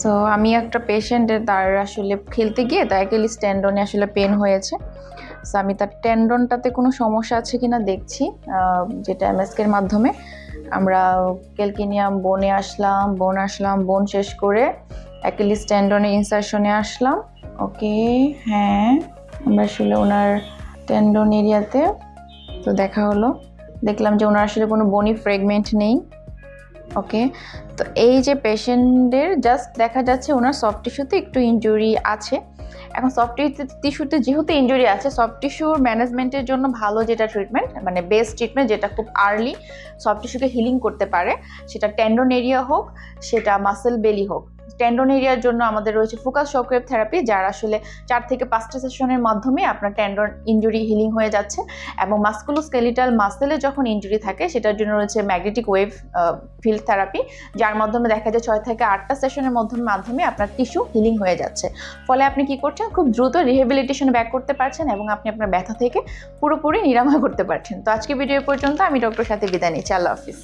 So আমি একটা পেশেন্টের তার আসলে খেলতে গিয়ে তার অ্যাকেলি স্ট্যান্ডনে আসলে পেন হয়েছে। সো আমি তার ট্যান্ডনটাতে কোনো সমস্যা আছে কিনা দেখছি যেটা এমএসকের মাধ্যমে। আমরা ক্যালকিনিয়াম বনে আসলাম বন আসলাম বন শেষ করে অ্যাকেলি স্ট্যান্ডনে ইনসারশনে আসলাম। ওকে হ্যাঁ আমরা আসলে ওনার ট্যান্ডন এরিয়াতে তো দেখা হলো। দেখলাম যে ওনার আসলে কোনো বনি ফ্রেগমেন্ট নেই। ওকে তো এই যে পেশেন্টের জাস্ট দেখা যাচ্ছে ওনার সফট টিস্যুতে একটু ইঞ্জুরি আছে। এখন সফট টিস্যুতে যেহেতু ইঞ্জুরি আছে সফট টিস্যুর ম্যানেজমেন্টের জন্য ভালো যেটা ট্রিটমেন্ট মানে বেস্ট ট্রিটমেন্ট যেটা খুব আর্লি সফট টিস্যুকে হিলিং করতে পারে, সেটা টেন্ডন এরিয়া হোক, সেটা মাসেল বেলি হোক। টেন্ডন এরিয়ার জন্য আমাদের রয়েছে ফোকাস শকওয়েভ থেরাপি যার আসলে চার থেকে পাঁচটা সেশনের মাধ্যমে আপনার টেন্ডন ইনজুরি হিলিং হয়ে যাচ্ছে এবং মাস্কুলোস্কেলিটাল মাসেলে যখন ইনজুরি থাকে, সেটার জন্য রয়েছে ম্যাগনেটিক ওয়েভ ফিল্ড থেরাপি যার মাধ্যমে দেখা যায় ছয় থেকে আটটা সেশনের মাধ্যমে আপনার টিস্যু হিলিং হয়ে যাচ্ছে। ফলে আপনি কি করছেন? খুব দ্রুত রিহেবিলিটেশন ব্যাক করতে পারছেন এবং আপনি আপনার ব্যথা থেকে পুরোপুরি নিরাময় করতে পারছেন। তো আজকে ভিডিও পর্যন্ত আমি ডক্টর সাথে বিদায় নিচ্ছি। আল্লাহ হাফিজ।